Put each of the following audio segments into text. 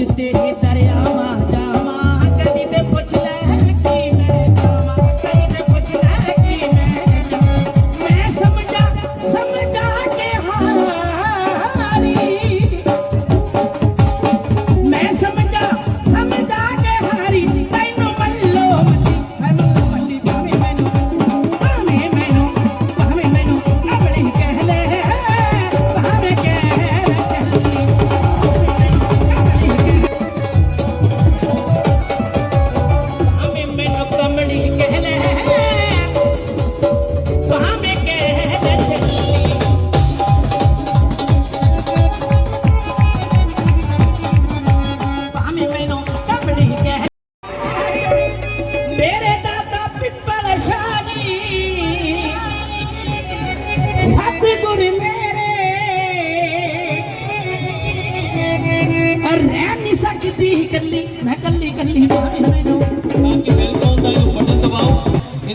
ਰੋਜ਼ ਤੇਰੇ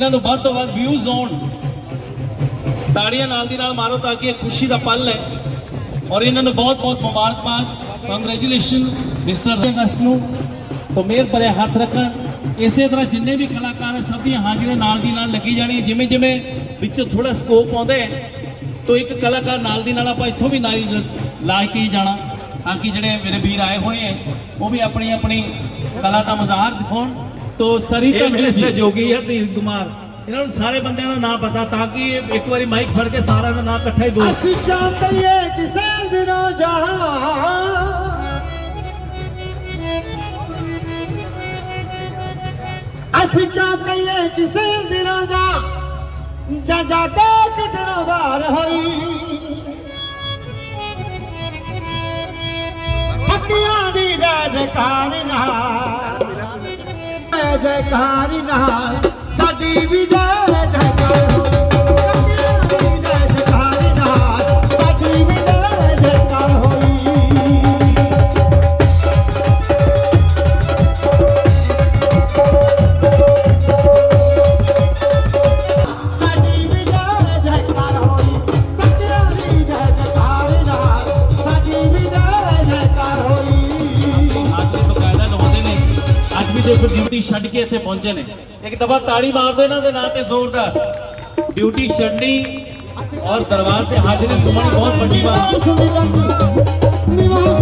ਇਹਨਾਂ ਨੂੰ ਵੱਧ ਤੋਂ ਵੱਧ ਵਿਊਜ਼ ਆਉਣ। ਤਾੜੀਆਂ ਨਾਲ ਦੀ ਨਾਲ ਮਾਰੋ ਤਾਂ ਕਿ ਇਹ ਖੁਸ਼ੀ ਦਾ ਪਲ ਹੈ। ਔਰ ਇਹਨਾਂ ਨੂੰ ਬਹੁਤ ਬਹੁਤ ਮੁਬਾਰਕਬਾਦ। ਕੰਗ੍ਰੈਚੁਲੇਸ਼ਨ ਮਿਸਟਰ ਅਗਸਤ ਨੂੰ। ਤੋਂ ਮਿਹਰ ਭਰੇ ਹੱਥ ਰੱਖਣ। ਇਸੇ ਤਰ੍ਹਾਂ ਜਿੰਨੇ ਵੀ ਕਲਾਕਾਰ ਹੈ, ਸਭ ਦੀਆਂ ਹਾਜ਼ਰੀਆਂ ਨਾਲ ਦੀ ਨਾਲ ਲੱਗੀ ਜਾਣੀ ਜਿਵੇਂ ਜਿਵੇਂ ਵਿੱਚੋਂ ਥੋੜਾ ਸਕੋਪ ਆਉਂਦਾ ਹੈ, ਤੋਂ ਇੱਕ ਕਲਾਕਾਰ ਨਾਲ ਦੀ ਨਾਲ ਆਪਾਂ ਇੱਥੋਂ ਵੀ ਨਾਲ ਲਾ ਕੇ ਜਾਣਾ। ਤਾਂ ਕਿ ਜਿਹੜੇ ਮੇਰੇ ਵੀਰ ਆਏ ਹੋਏ ਹੈ, ਉਹ ਵੀ ਆਪਣੀ ਆਪਣੀ ਕਲਾ ਦਾ ਮਜ਼ਾਹਰ ਦਿਖਾਉਣ। ਤੋਂ ਸਰੀਤਾ ਇਹ ਮੇਰੇ ਮਿਸਟਰ ਸਹਿਯੋਗੀ ਹੈ ਦੀਪ ਕੁਮਾਰ। ਇਹਨਾਂ ਨੂੰ ਸਾਰੇ ਬੰਦਿਆਂ ਦਾ ਨਾਮ ਪਤਾ ਤਾਂ ਕਿ ਇੱਕ ਵਾਰੀ ਮਾਈਕ ਫੜ ਕੇ ਸਾਰਿਆਂ ਦਾ ਨਾਮ ਇਕੱਠਾ ਹੀ ਬੋਲ। ਅਸੀਂ ਚਾਹੁੰਦੇ ਏ ਕਿਸੇ ਦਿਨੋਂ ਜਹਾਂ। ਅਸੀਂ ਚਾਹੁੰਦੇ ਏ ਕਿਸੇ ਦਿਨੋਂ ਜਾ ਜਾ ਜਾ ਕੇ ਕਿਦਨੋਂ ਵਾਰ ਹੋਈ। ਪੱਕੀਆਂ ਦੀ ਜੈ ਜੈਕਾਰ ਨਾਲ। ਜੈ ਜੈਕਾਰ ਨਾਲ ਸਾਡੀ ਵੀ ਪਹੁੰਚੇ ਨੇ। ਇੱਕ ਦਫਾ ਤਾੜੀ ਮਾਰ ਦਿਓ ਇਹਨਾਂ ਦੇ ਨਾਂ ਤੇ ਜ਼ੋਰਦਾਰ ਡਿਊਟੀ ਛੱਡਣੀ ਔਰ ਦਰਬਾਰ ਤੇ ਹਾਜ਼ਰੀ ਲਗਾਉਣੀ ਬਹੁਤ ਵੱਡੀ ਬਾਤ ਹੈ ਸੁਣੀ ਜਾਂਦੀ, ਨਿਵਾਸ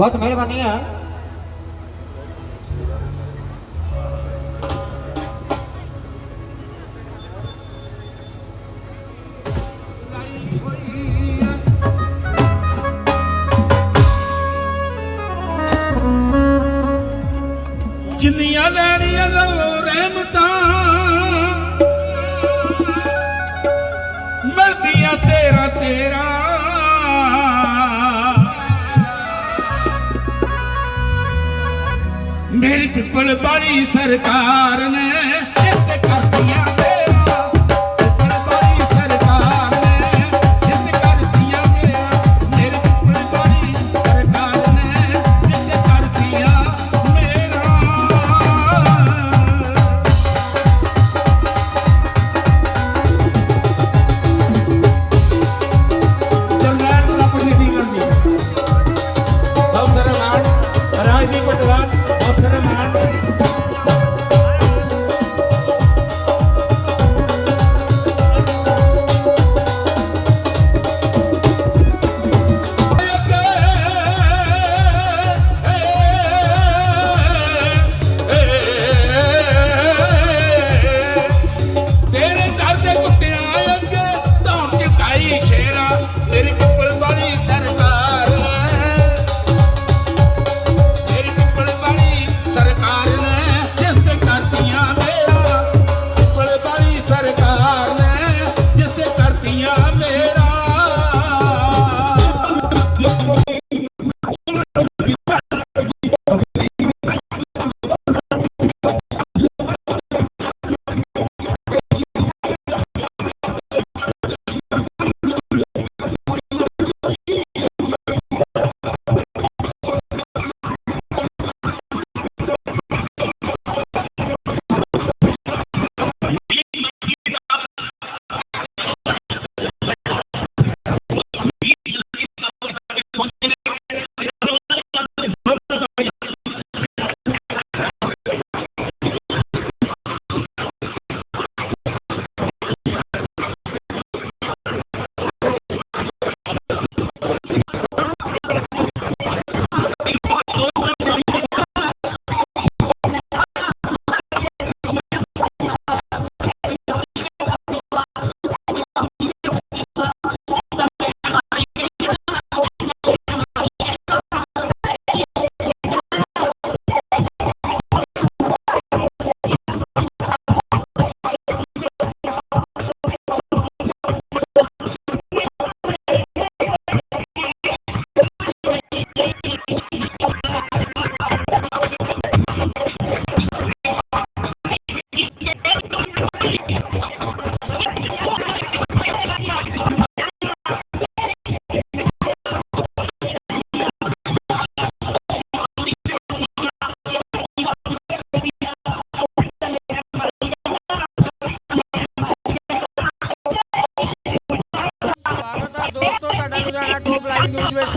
ਬਹੁਤ ਮਿਹਰਬਾਨੀ ਆ। ਜਿੰਨੀਆਂ ਲੈਣੀਆਂ ਮੇਰੀ ਪਿੱਪਲ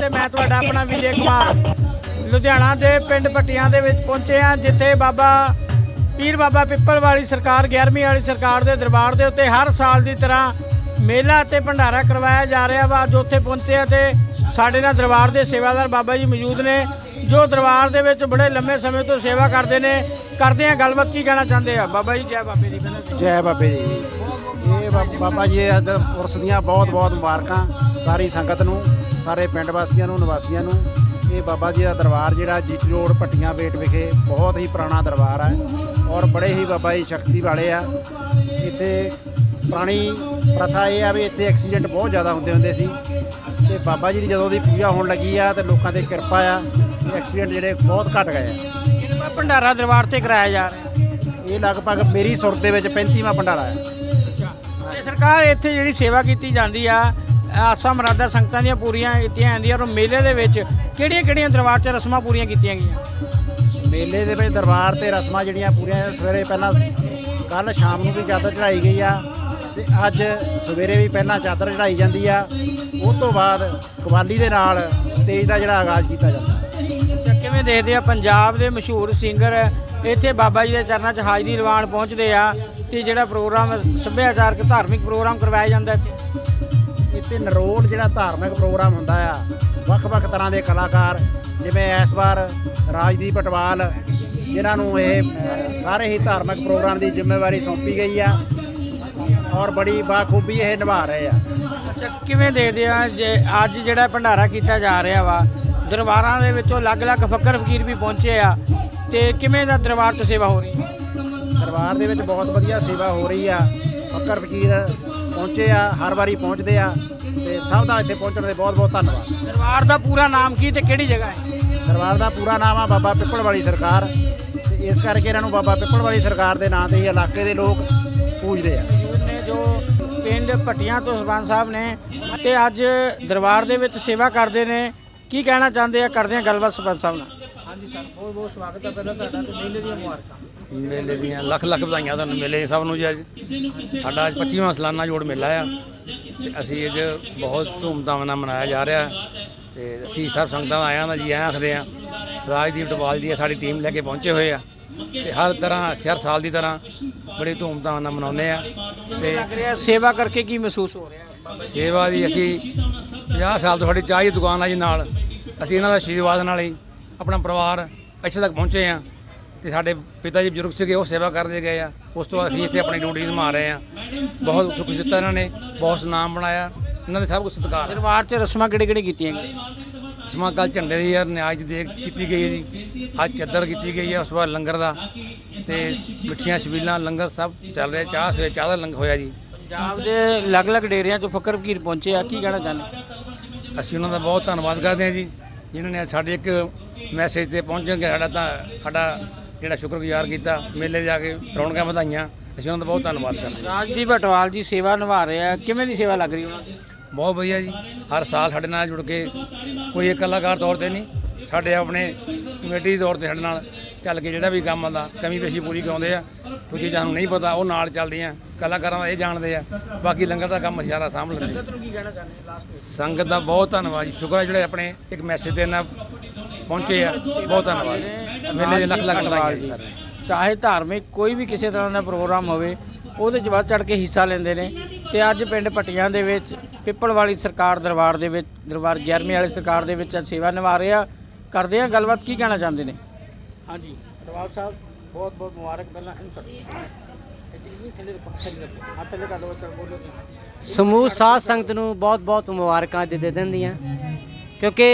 ਤੇ ਮੈਂ ਤੁਹਾਡਾ ਆਪਣਾ ਵਿਜੇ ਕੁਮਾਰ। ਲੁਧਿਆਣਾ ਦੇ ਪਿੰਡ ਪੱਟੀਆਂ ਦੇ ਵਿੱਚ ਪਹੁੰਚੇ ਹਾਂ, ਜਿੱਥੇ ਬਾਬਾ ਪੀਰ ਬਾਬਾ ਪਿੱਪਲ ਵਾਲੀ ਸਰਕਾਰ 11ਵੀਂ ਵਾਲੀ ਸਰਕਾਰ ਦੇ ਦਰਬਾਰ ਦੇ ਉੱਤੇ ਹਰ ਸਾਲ ਦੀ ਤਰ੍ਹਾਂ ਮੇਲਾ ਤੇ ਭੰਡਾਰਾ ਕਰਵਾਇਆ ਜਾ ਰਿਹਾ ਵਾ। ਅੱਜ ਉੱਥੇ ਪਹੁੰਚੇ ਆ ਤੇ ਸਾਡੇ ਨਾਲ ਦਰਬਾਰ ਦੇ ਸੇਵਾਦਾਰ ਬਾਬਾ ਜੀ ਮੌਜੂਦ ਨੇ, ਜੋ ਦਰਬਾਰ ਦੇ ਵਿੱਚ ਬੜੇ ਲੰਮੇ ਸਮੇਂ ਤੋਂ ਸੇਵਾ ਕਰਦੇ ਨੇ। ਕਰਦੇ ਆ ਗੱਲਬਾਤ, ਕੀ ਕਹਿਣਾ ਚਾਹੁੰਦੇ ਆ? ਬਾਬਾ ਜੀ, ਜੈ ਬਾਬੇ ਦੀ ਜੈ ਬਾਬੇ ਦੀ। ਇਹ ਬਾਬਾ ਜੀ, ਅੱਜ ਪੁਰਸ ਦੀਆਂ ਬਹੁਤ ਬਹੁਤ ਮੁਬਾਰਕਾਂ ਸਾਰੀ ਸੰਗਤ ਨੂੰ। ਸਾਰੇ ਪਿੰਡ ਵਾਸੀਆਂ ਨੂੰ ਨਿਵਾਸੀਆਂ ਨੂੰ ਇਹ ਬਾਬਾ ਜੀ ਦਾ ਦਰਬਾਰ ਜਿਹੜਾ ਜੀਟੀ ਰੋਡ ਪੱਟੀਆਂ ਬੇਟ ਵਿਖੇ ਬਹੁਤ ਹੀ ਪੁਰਾਣਾ ਦਰਬਾਰ ਹੈ ਔਰ ਬੜੇ ਹੀ ਬਾਬਾ ਜੀ ਸ਼ਕਤੀ ਵਾਲੇ ਆ। ਇੱਥੇ ਪੁਰਾਣੀ ਪ੍ਰਥਾ ਇਹ ਆ ਵੀ ਇੱਥੇ ਐਕਸੀਡੈਂਟ ਬਹੁਤ ਜ਼ਿਆਦਾ ਹੁੰਦੇ ਹੁੰਦੇ ਸੀ ਤੇ ਬਾਬਾ ਜੀ ਦੀ ਜਦੋਂ ਦੀ ਪੂਜਾ ਹੋਣ ਲੱਗੀ ਆ ਤੇ ਲੋਕਾਂ ਤੇ ਕਿਰਪਾ ਆ ਐਕਸੀਡੈਂਟ ਜਿਹੜੇ ਬਹੁਤ ਘਟ ਗਏ ਆ। ਕਿੰਨਾ ਭੰਡਾਰਾ ਦਰਬਾਰ ਤੇ ਕਰਾਇਆ ਜਾ ਰਿਹਾ? ਇਹ ਲਗਭਗ ਮੇਰੀ ਸੁਰਤ ਦੇ ਵਿੱਚ 35ਵਾਂ ਭੰਡਾਰਾ ਹੈ। ਤੇ ਸਰਕਾਰ ਇੱਥੇ ਜਿਹੜੀ ਸੇਵਾ ਕੀਤੀ ਜਾਂਦੀ ਆ ਆਸਾਂ ਮਰਾਦਾ ਸੰਗਤਾਂ ਦੀਆਂ ਪੂਰੀਆਂ ਕੀਤੀਆਂ ਜਾਂਦੀਆਂ ਔਰ ਮੇਲੇ ਦੇ ਵਿੱਚ ਕਿਹੜੀਆਂ ਕਿਹੜੀਆਂ ਦਰਬਾਰ 'ਚ ਰਸਮਾਂ ਪੂਰੀਆਂ ਕੀਤੀਆਂ ਗਈਆਂ? ਮੇਲੇ ਦੇ ਵਿੱਚ ਦਰਬਾਰ ਤੇ ਰਸਮਾਂ ਜਿਹੜੀਆਂ ਪੂਰੀਆਂ ਸਵੇਰੇ ਪਹਿਲਾਂ ਕੱਲ ਸ਼ਾਮ ਨੂੰ ਵੀ ਚਾਦਰ ਚੜਾਈ ਗਈ ਆ ਤੇ ਅੱਜ ਸਵੇਰੇ ਵੀ ਪਹਿਲਾਂ ਚਾਦਰ ਚੜਾਈ ਜਾਂਦੀ ਆ। ਉਸ ਤੋਂ ਬਾਅਦ ਕਵਾਲੀ ਦੇ ਨਾਲ ਸਟੇਜ ਦਾ ਜਿਹੜਾ ਆਗਾਜ਼ ਕੀਤਾ ਜਾਂਦਾ। ਅੱਛਾ ਕਿਵੇਂ ਦੇਖਦੇ ਆ? ਪੰਜਾਬ ਦੇ ਮਸ਼ਹੂਰ ਸਿੰਗਰ ਇੱਥੇ ਬਾਬਾ ਜੀ ਦੇ ਚਰਨਾਂ 'ਚ ਹਾਜ਼ਰੀ ਲਵਾਉਣ ਪਹੁੰਚਦੇ ਆ ਤੇ ਜਿਹੜਾ ਪ੍ਰੋਗਰਾਮ ਸੱਭਿਆਚਾਰਕ ਧਾਰਮਿਕ ਪ੍ਰੋਗਰਾਮ ਕਰਵਾਇਆ ਜਾਂਦਾ ਇੱਥੇ? ਇੱਥੇ ਨਰੋਲ ਜਿਹੜਾ ਧਾਰਮਿਕ ਪ੍ਰੋਗਰਾਮ ਹੁੰਦਾ ਆ ਵੱਖ-ਵੱਖ ਤਰ੍ਹਾਂ ਦੇ ਕਲਾਕਾਰ ਜਿਵੇਂ ਇਸ ਵਾਰ ਰਾਜਦੀਪ ਅਟਵਾਲ ਜਿਨ੍ਹਾਂ ਨੂੰ ਇਹ ਸਾਰੇ ਹੀ ਧਾਰਮਿਕ ਪ੍ਰੋਗਰਾਮ ਦੀ ਜ਼ਿੰਮੇਵਾਰੀ ਸੌਂਪੀ ਗਈ ਆ ਔਰ ਬੜੀ ਬਾਖੂਬੀ ਇਹ ਨਿਭਾ ਰਹੇ ਆ। ਅੱਛਾ ਕਿਵੇਂ ਦੇਖਦੇ ਆ ਜੇ ਅੱਜ ਜਿਹੜਾ ਭੰਡਾਰਾ ਕੀਤਾ ਜਾ ਰਿਹਾ ਵਾ ਦਰਬਾਰਾਂ ਦੇ ਵਿੱਚੋਂ ਅਲੱਗ-ਅਲੱਗ ਫਕਰ ਫਕੀਰ ਵੀ ਪਹੁੰਚੇ ਆ ਤੇ ਕਿਵੇਂ ਦਾ ਦਰਬਾਰ 'ਚ ਸੇਵਾ ਹੋ ਰਹੀ? ਹੈ ਦਰਬਾਰ ਦੇ ਵਿੱਚ ਬਹੁਤ ਵਧੀਆ ਸੇਵਾ ਹੋ ਰਹੀ ਆ। ਫੱਕਰ ਫਕੀਰ ਪਹੁੰਚੇ ਆ ਹਰ ਵਾਰੀ ਪਹੁੰਚਦੇ ਆ ਤੇ ਸਭ ਦਾ ਇੱਥੇ ਪਹੁੰਚਣ ਦੇ ਬਹੁਤ ਬਹੁਤ ਧੰਨਵਾਦ। ਦਰਬਾਰ ਦਾ ਪੂਰਾ ਨਾਮ ਕੀ ਤੇ ਕਿਹੜੀ ਜਗ੍ਹਾ ਹੈ? ਦਰਬਾਰ ਦਾ ਪੂਰਾ ਨਾਮ ਆ ਬਾਬਾ ਪਿੱਪਲ ਵਾਲੀ ਸਰਕਾਰ। ਤੇ ਇਸ ਕਰਕੇ ਇਹਨਾਂ ਨੂੰ ਬਾਬਾ ਪਿੱਪਲ ਵਾਲੀ ਸਰਕਾਰ ਦੇ ਨਾਂ ਤੇ ਹੀ ਇਲਾਕੇ ਦੇ ਲੋਕ ਪੂਜਦੇ ਆ। ਨੇ ਜੋ ਪਿੰਡ ਭੱਟੀਆਂ ਤੋਂ ਸਰਪੰਚ ਸਾਹਿਬ ਨੇ ਤੇ ਅੱਜ ਦਰਬਾਰ ਦੇ ਵਿੱਚ ਸੇਵਾ ਕਰਦੇ ਨੇ ਕੀ ਕਹਿਣਾ ਚਾਹੁੰਦੇ ਆ? ਕਰਦੇ ਆ ਗੱਲਬਾਤ ਸਰਪੰਚ ਸਾਹਿਬ ਨਾਲ। ਹਾਂਜੀ ਸਰ ਬਹੁਤ ਬਹੁਤ ਸਵਾਗਤ ਹੈ ਪਹਿਲਾਂ ਤੁਹਾਡਾ ਤੇ ਮੇਲੇ ਦੀਆਂ ਮੁਬਾਰਕਾਂ। ਮੇਲੇ ਦੀਆਂ ਲੱਖ ਲੱਖ ਵਧਾਈਆਂ ਤੁਹਾਨੂੰ ਮੇਲੇ ਸਭ ਨੂੰ ਜੀ ਅੱਜ। ਸਾਡਾ ਅੱਜ 25ਵਾਂ ਸਾਲਾਨਾ ਜੋੜ ਮੇਲਾ ਆ ਤੇ ਅਸੀਂ ਅੱਜ ਬਹੁਤ ਧੂਮਧਾਮ ਨਾਲ ਮਨਾਇਆ ਜਾ ਰਿਹਾ। ਤੇ ਅਸੀਂ ਸਭ ਸੰਗਤਾਂ ਦਾ ਆਇਆਂ ਦਾ ਜੀ ਐਂ ਆਖਦੇ ਆ ਰਾਜਦੀਪ ਟਵਾਲ ਜੀ ਸਾਡੀ ਟੀਮ ਲੈ ਕੇ ਪਹੁੰਚੇ ਹੋਏ ਆ। ਤੇ ਹਰ ਤਰ੍ਹਾਂ ਹਰ ਸਾਲ ਦੀ ਤਰ੍ਹਾਂ ਬੜੀ ਧੂਮਧਾਮ ਨਾਲ ਮਨਾਉਂਦੇ ਆ। ਤੇ ਲੱਗ ਰਿਹਾ ਸੇਵਾ ਕਰਕੇ ਕੀ ਮਹਿਸੂਸ ਹੋ ਰਿਹਾ? ਸੇਵਾ ਦੀ ਅਸੀਂ 50 ਸਾਲ ਤੋਂ ਸਾਡੀ ਚਾਹ ਦੀ ਦੁਕਾਨ ਆ ਜੀ ਨਾਲ। ਅਸੀਂ ਇਹਨਾਂ ਦਾ ਆਸ਼ੀਰਵਾਦ ਨਾਲ ਹੀ ਆਪਣਾ ਪਰਿਵਾਰ ਇੱਥੇ ਤੱਕ ਪਹੁੰਚੇ ਆ। ਤੇ ਸਾਡੇ ਪਿਤਾ ਜੀ ਬਜ਼ੁਰਗ ਸੀਗੇ ਉਹ ਸੇਵਾ ਕਰਦੇ ਗਏ ਆ। ਉਸ ਤੋਂ ਬਾਅਦ ਅਸੀਂ ਇੱਥੇ ਆਪਣੀ ਡਿਊਟੀ ਨਿਭਾ ਰਹੇ ਆ। ਬਹੁਤ ਸੁਖ ਦਿੱਤਾ ਇਹਨਾਂ ਨੇ ਬਹੁਤ ਸੁਨਾਮ ਬਣਾਇਆ। ਇਹਨਾਂ ਦੇ ਸਭ ਕੁਝ ਸਤਿਕਾਰ। ਦਰਬਾਰ 'ਚ ਰਸਮਾਂ ਕਿਹੜੇ ਕਿਹੜੇ ਕੀਤੀਆਂ ਗਈਆਂ? ਸਮਾਂ ਕੱਲ ਝੰਡੇ ਦੀ ਯਾਰ ਨਿਆਜ ਦੀ ਕੀਤੀ ਗਈ ਜੀ। ਅੱਜ ਚੱਦਰ ਕੀਤੀ ਗਈ ਹੈ ਉਸ ਬਾਅਦ ਲੰਗਰ ਦਾ। ਤੇ ਮਿੱਠੀਆਂ ਛਬੀਲਾਂ ਲੰਗਰ ਸਭ ਚੱਲ ਰਿਹਾ ਚਾਹ ਸਵੇ ਚਾਹ ਦਾ ਲੰਗਰ ਹੋਇਆ ਜੀ। ਪੰਜਾਬ ਦੇ ਅਲੱਗ-ਅਲੱਗ ਡੇਰਿਆਂ 'ਚੋਂ ਫਕਰ ਫਕੀਰ ਪਹੁੰਚੇ ਆ ਕੀ ਕਹਿਣਾ ਚਾਹੁੰਦੇ? ਅਸੀਂ ਉਹਨਾਂ ਦਾ ਬਹੁਤ ਧੰਨਵਾਦ ਕਰਦੇ ਹਾਂ ਜੀ ਜਿਨ੍ਹਾਂ ਨੇ ਸਾਡੇ ਇੱਕ ਮੈਸੇਜ ਤੇ ਪਹੁੰਚ ਕੇ ਸਾਡਾ ਤਾਂ ਸਾਡਾ ਜਿਹੜਾ ਸ਼ੁਕਰਗੁਜ਼ਾਰ ਕੀਤਾ ਮੇਲੇ ਜਾ ਕੇ ਰੌਣਕਾਂ ਵਧਾਈਆਂ। ਅਸੀਂ ਉਹਨਾਂ ਦਾ ਬਹੁਤ ਧੰਨਵਾਦ ਕਰਦੇ ਹਾਂ। ਰਾਜਦੀਪ ਅਟਵਾਲ ਜੀ ਸੇਵਾ ਨਿਭਾ ਰਹੇ ਆ। ਕਿਵੇਂ ਦੀ ਸੇਵਾ ਲੱਗ ਰਹੀ ਉਹਨਾਂ ਦੀ? ਬਹੁਤ ਵਧੀਆ ਜੀ। ਹਰ ਸਾਲ ਸਾਡੇ ਨਾਲ ਜੁੜ ਕੇ ਕੋਈ ਇੱਕ ਕਲਾਕਾਰ ਤੌਰ ਤੇ ਨਹੀਂ ਸਾਡੇ ਆਪਣੇ ਕਮੇਟੀ ਦੇ ਤੌਰ ਤੇ ਸਾਡੇ ਨਾਲ ਚੱਲ ਕੇ ਜਿਹੜਾ ਵੀ ਕੰਮ ਆਉਂਦਾ ਕਮੀ ਪੇਸ਼ੀ ਪੂਰੀ ਕਰਾਉਂਦੇ ਆ। ਕੁਝ ਚੀਜ਼ਾਂ ਨੂੰ ਨਹੀਂ ਪਤਾ ਉਹ ਨਾਲ ਚੱਲਦੀਆਂ। ਕਲਾਕਾਰਾਂ ਦਾ ਇਹ ਜਾਣਦੇ ਆ। ਬਾਕੀ ਲੰਗਰ ਦਾ ਕੰਮ ਇਸ਼ਾਰਾ ਸਾਂਭ ਲੈਂਦੇ। ਨੂੰ ਕੀ ਕਹਿਣਾ ਚਾਹੁੰਦੇ ਲਾਸਟ ਸੰਗਤ ਦਾ ਬਹੁਤ ਧੰਨਵਾਦ ਜੀ। ਸ਼ੁਕਰ ਹੈ ਜਿਹੜੇ ਆਪਣੇ ਇੱਕ ਮੈਸੇਜ ਦੇ ਨਾਲ ਪਹੁੰਚੇ ਆ। ਬਹੁਤ ਧੰਨਵਾਦ। ਮੇਲੇ ਦੇ ਲੱਖ ਲੱਖ ਵਧਾਈਆਂ ਜੀ। ਸਾਰੇ ਚਾਹੇ ਧਾਰਮਿਕ ਕੋਈ ਵੀ ਕਿਸੇ ਤਰ੍ਹਾਂ ਦਾ ਪ੍ਰੋਗਰਾਮ ਹੋਵੇ ਉਹਦੇ 'ਚ ਵੱਧ ਚੜ ਕੇ ਹਿੱਸਾ ਲੈਂਦੇ ਨੇ। ਤੇ ਅੱਜ ਪਿੰਡ ਪੱਟੀਆਂ ਦੇ ਵਿੱਚ ਪਿੱਪਲ ਵਾਲੀ ਸਰਕਾਰ ਦਰਬਾਰ ਦੇ ਵਿੱਚ ਦਰਬਾਰ 11ਵੀਂ ਵਾਲੀ ਸਰਕਾਰ ਦੇ ਵਿੱਚ ਅੱਜ ਸੇਵਾ ਨਿਭਾ ਰਹੇ ਆ। ਕਰਦੇ ਆ ਗੱਲਬਾਤ ਕੀ ਕਹਿਣਾ ਚਾਹੁੰਦੇ ਨੇ? ਹਾਂਜੀ ਦਰਬਾਰ ਸਾਹਿਬ ਬਹੁਤ ਬਹੁਤ ਮੁਬਾਰਕ ਪਹਿਲਾਂ ਸਮੂਹ ਸਾਧ ਸੰਗਤ ਨੂੰ ਬਹੁਤ-ਬਹੁਤ ਮੁਬਾਰਕਾਂ ਦੇ ਦੇ ਦਿੰਦੀਆਂ ਕਿਉਂਕਿ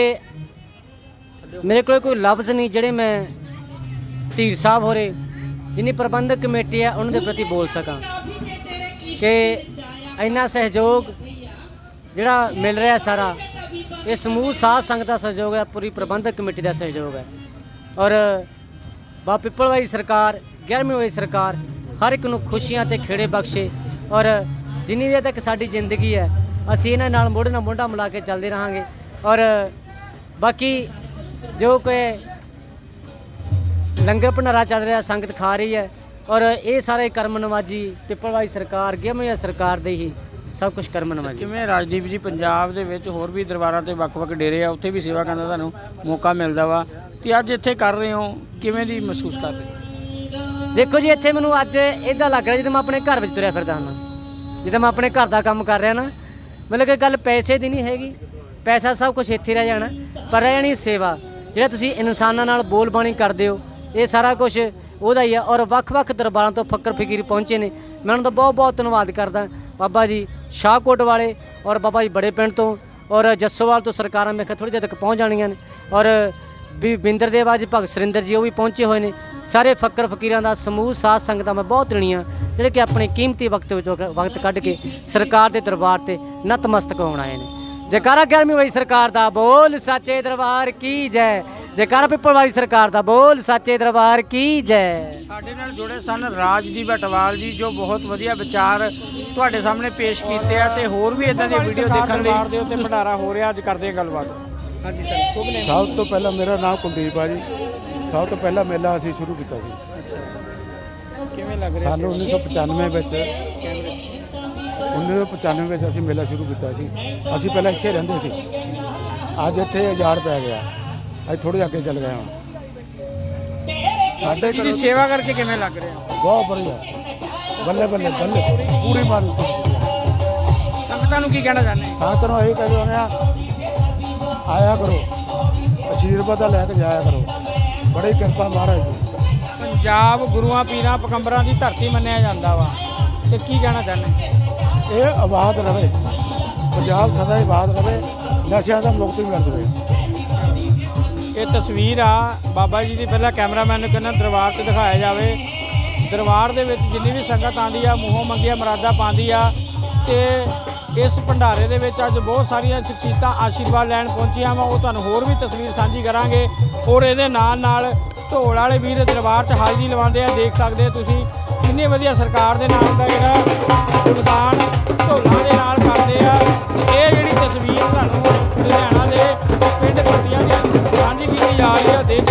ਮੇਰੇ ਕੋਲ ਕੋਈ ਲਫ਼ਜ਼ ਨਹੀਂ ਜਿਹੜੇ ਮੈਂ ਧੀਰ ਸਾਹਿਬ ਹੋਰੇ ਜਿੰਨੀ ਪ੍ਰਬੰਧਕ ਕਮੇਟੀ ਹੈ ਉਹਨਾਂ ਦੇ ਪ੍ਰਤੀ ਬੋਲ ਸਕਾਂ ਕਿ ਇੰਨਾ ਸਹਿਯੋਗ ਜਿਹੜਾ ਮਿਲ ਰਿਹਾ ਸਾਰਾ, ਇਹ ਸਮੂਹ ਸਾਧ ਸੰਗਤ ਦਾ ਸਹਿਯੋਗ ਹੈ, ਪੂਰੀ ਪ੍ਰਬੰਧਕ ਕਮੇਟੀ ਦਾ ਸਹਿਯੋਗ ਹੈ। ਔਰ ਬਾ ਪਿੱਪਲ ਵਾਲੀ ਸਰਕਾਰ 11ਵੀਂ ਵਾਲੀ ਸਰਕਾਰ ਹਰ ਇੱਕ ਨੂੰ ਖੁਸ਼ੀਆਂ ਤੇ ਖੇੜੇ ਬਖਸ਼ੇ ਔਰ ਜਿੰਨੀ ਦੇਰ ਤੱਕ ਸਾਡੀ ਜ਼ਿੰਦਗੀ ਹੈ, ਅਸੀਂ ਇਹਨਾਂ ਨਾਲ ਮੋਢੇ ਨਾਲ ਮੋਢਾ ਮਿਲਾ ਕੇ ਚੱਲਦੇ ਰਹਾਂਗੇ। ਔਰ ਬਾਕੀ ਜੋ ਕੋਈ ਲੰਗਰ ਭੰਡਾਰਾ ਚੱਲ ਰਿਹਾ ਸੰਗਤ ਖਾ ਰਹੀ ਹੈ ਔਰ ਇਹ ਸਾਰੇ ਕਰਮ ਨਵਾਜੀ ਪਿੱਪਲ ਵਾਲੀ ਸਰਕਾਰ 11ਵੀਂ ਵਾਲੀ ਸਰਕਾਰ ਦੇ ਹੀ ਸਭ ਕੁਝ ਕਰਮ ਨਵਾਜੀ ਕਿਵੇਂ ਰਾਜਦੀਪ ਜੀ ਪੰਜਾਬ ਦੇ ਵਿੱਚ ਹੋਰ ਵੀ ਦਰਬਾਰਾਂ ਤੇ ਵੱਖ-ਵੱਖ ਡੇਰੇ ਆ ਉੱਥੇ ਵੀ ਸੇਵਾ ਕਰਨ ਦਾ ਤੁਹਾਨੂੰ ਮੌਕਾ ਮਿਲਦਾ ਵਾ। ਤੇ ਅੱਜ ਇੱਥੇ ਕਰ ਰਹੇ ਹੋ ਕਿਵੇਂ ਦੀ ਮਹਿਸੂਸ ਕਰ ਰਹੇ ਹੋ? ਦੇਖੋ ਜੀ ਇੱਥੇ ਮੈਨੂੰ ਅੱਜ ਇਦਾਂ ਲੱਗ ਰਿਹਾ ਜਿਵੇਂ ਮੈਂ ਆਪਣੇ ਘਰ ਵਿੱਚ ਤੁਰਿਆ ਫਿਰਦਾ ਹਾਂ। ਜਿੱਦਾਂ ਮੈਂ ਆਪਣੇ ਘਰ ਦਾ ਕੰਮ ਕਰ ਰਿਹਾ ਨਾ ਮਤਲਬ ਕਿ ਗੱਲ ਪੈਸੇ ਦੀ ਨਹੀਂ ਹੈਗੀ। ਪੈਸਾ ਸਭ ਕੁਝ ਇੱਥੇ ਰਹਿ ਜਾਣਾ ਪਰ ਰਹਿ ਜਾਣੀ ਸੇਵਾ। ਜਿਹੜਾ ਤੁਸੀਂ ਇਨਸਾਨਾਂ ਨਾਲ ਬੋਲਬਾਣੀ ਕਰਦੇ ਹੋ, ਇਹ ਸਾਰਾ ਕੁਝ ਉਹਦਾ ਹੀ ਆ ਔਰ ਵੱਖ-ਵੱਖ ਦਰਬਾਰਾਂ ਤੋਂ ਫੱਕਰ ਫਕੀਰ ਪਹੁੰਚੇ ਨੇ। ਮੈਂ ਉਹਨਾਂ ਦਾ ਬਹੁਤ-ਬਹੁਤ ਧੰਨਵਾਦ ਕਰਦਾ। ਬਾਬਾ ਜੀ ਸ਼ਾਹਕੋਟ ਵਾਲੇ ਔਰ ਬਾਬਾ ਜੀ ਬੜੇ ਪਿੰਡ ਤੋਂ ਔਰ ਜੱਸੋਵਾਲ ਤੋਂ ਸਰਕਾਰਾਂ ਮੇਰੇ ਖਿਆਲ ਥੋੜੀ ਦੇਰ ਤੱਕ ਪਹੁੰਚ ਜਾਣੀਆਂ ਨੇ ਔਰ ਵੀ ਬਿੰਦਰ ਦੇਵਾ ਜੀ, ਭਗਤ ਸੁਰਿੰਦਰ ਜੀ ਉਹ ਵੀ ਪਹੁੰਚੇ ਹੋਏ ਨੇ। ਸਾਰੇ ਫੱਕਰ ਫਕੀਰਾਂ ਦਾ ਸਮੂਹ ਸਾਥ ਸੰਗਤਾਂ ਮੈਂ ਬਹੁਤ ਦੇਣੀਆਂ ਜਿਹੜੇ ਕਿ ਆਪਣੇ ਕੀਮਤੀ ਵਕਤ ਵਿੱਚੋਂ ਵਕਤ ਕੱਢ ਕੇ ਸਰਕਾਰ ਦੇ ਦਰਬਾਰ ਤੇ ਨਤਮਸਤਕ ਹੋਣ ਆਏ ਨੇ। ਜੈਕਾਰਾ 11ਵੀਂ ਵਾਲੀ ਸਰਕਾਰ ਦਾ ਬੋਲ ਸੱਚੇ ਦਰਬਾਰ ਕੀ ਜੈ? ਜੈਕਾਰਾ ਪਿੱਪਲ ਵਾਲੀ ਸਰਕਾਰ ਦਾ ਬੋਲ ਸੱਚੇ ਦਰਬਾਰ ਕੀ ਜੈ? ਸਾਡੇ ਨਾਲ ਜੁੜੇ ਸਨ ਰਾਜਦੀਪ ਅਟਵਾਲ ਜੀ ਜੋ ਬਹੁਤ ਵਧੀਆ ਵਿਚਾਰ ਤੁਹਾਡੇ ਸਾਹਮਣੇ ਪੇਸ਼ ਕੀਤੇ ਆ ਤੇ ਹੋਰ ਵੀ ਇਦਾਂ ਦੀਆਂ ਵੀਡੀਓ ਦੇਖਣ ਲਈ ਦੇ ਉੱਤੇ ਭੰਡਾਰਾ ਹੋ ਰਿਹਾ ਅੱਜ ਕਰਦੇ ਆ ਗੱਲਬਾਤ। ਹਾਂਜੀ ਸਰ ਸ਼ੁਭ ਨੇ ਸਭ ਤੋਂ ਪਹਿਲਾਂ ਮੇਰਾ ਨਾਮ ਕੁਲਦੀਪ ਆ ਜੀ। ਸਭ ਤੋਂ ਪਹਿਲਾ ਮੇਲਾ ਅਸੀਂ ਸ਼ੁਰੂ ਕੀਤਾ ਸੀ। ਕਿਵੇਂ ਲੱਗ ਰਿਹਾ ਸਾਨੂੰ 1995 ਵਿੱਚ 1995 ਵਿੱਚ ਅਸੀਂ ਮੇਲਾ ਸ਼ੁਰੂ ਕੀਤਾ ਸੀ। ਅਸੀਂ ਪਹਿਲਾਂ ਇੱਥੇ ਰਹਿੰਦੇ ਸੀ। ਅੱਜ ਇੱਥੇ ਉਜਾੜ ਪੈ ਗਿਆ। ਅੱਜ ਥੋੜੇ ਅੱਗੇ ਚੱਲ ਗਏ ਹਾਂ। ਸਾਡੇ ਦੀ ਸੇਵਾ ਕਰਕੇ ਕਿਵੇਂ ਲੱਗ ਰਿਹਾ ਬਹੁਤ ਵਧੀਆ। ਬੱਲੇ ਬੱਲੇ ਬੱਲੇ। ਪੂਰੀ ਮਾਰੀ ਸੰਗਤਾਂ ਨੂੰ ਕੀ ਕਹਿਣਾ ਚਾਹੁੰਦੇ ਸਾਥ ਨੂੰ ਇਹ ਕਹਿੰਦੇ ਹੋਣੇ ਆ ਆਇਆ ਕਰੋ। ਅਸ਼ੀਰਵਾਦ ਲੈ ਕੇ ਜਾਇਆ ਕਰੋ। ਬੜੀ ਕਿਰਪਾ ਮਹਾਰਾਜ ਦੀ। ਪੰਜਾਬ ਗੁਰੂਆਂ ਪੀਰਾਂ ਪਕੰਬਰਾਂ ਦੀ ਧਰਤੀ ਮੰਨਿਆ ਜਾਂਦਾ ਵਾ। ਤੇ ਕੀ ਕਹਿਣਾ ਚਾਹੁੰਦੇ ਇਹ ਆਬਾਦ ਰਹੇ ਪੰਜਾਬ ਸਦਾ ਹੀ ਆਬਾਦ ਰਵੇ, ਨਸ਼ਿਆਂ ਦਾ ਮੁਕਤ ਮਿਲ ਜਾਵੇ। ਇਹ ਤਸਵੀਰ ਆ, ਬਾਬਾ ਜੀ ਦੀ ਪਹਿਲਾਂ ਕੈਮਰਾਮੈਨ ਨੂੰ ਕਹਿੰਦਾ ਦਰਬਾਰ ਤੇ ਦਿਖਾਇਆ ਜਾਵੇ। ਦਰਬਾਰ ਦੇ ਵਿੱਚ ਜਿੰਨੀ ਵੀ ਸੰਗਤ ਆਂਦੀ ਆ, ਮੂੰਹੋਂ ਮੰਗੀਆਂ ਮਰਾਦਾ ਪਾਉਂਦੀ ਆ ਤੇ ਇਸ ਭੰਡਾਰੇ ਦੇ ਵਿੱਚ ਅੱਜ ਬਹੁਤ ਸਾਰੀਆਂ ਸ਼ਖਸੀਅਤਾਂ ਆਸ਼ੀਰਵਾਦ ਲੈਣ ਪਹੁੰਚੀਆਂ ਵਾ। ਉਹ ਤੁਹਾਨੂੰ ਹੋਰ ਵੀ ਤਸਵੀਰ ਸਾਂਝੀ ਕਰਾਂਗੇ। ਔਰ ਇਹਦੇ ਨਾਲ ਨਾਲ ਢੋਲ ਵਾਲੇ ਵੀਰ ਦਰਬਾਰ 'ਚ ਹਾਜ਼ਰੀ ਲਵਾਉਂਦੇ ਆ। ਦੇਖ ਸਕਦੇ ਤੁਸੀਂ ਕਿੰਨੀ ਵਧੀਆ ਸਰਕਾਰ ਦੇ ਨਾਲ ਦਾ ਜਿਹੜਾ ਗੁਣਗਾਨ ਢੋਲਾਂ ਦੇ ਨਾਲ ਕਰਦੇ ਆ, ਤੇ ਇਹ ਜਿਹੜੀ ਤਸਵੀਰ ਤੁਹਾਨੂੰ ਲੁਧਿਆਣਾ ਦੇ ਪਿੰਡ ਪੱਟੀਆਂ ਦੀ ਸਾਂਝੀ ਕੀਤੀ ਜਾ ਰਹੀ ਆ ਦੇਖ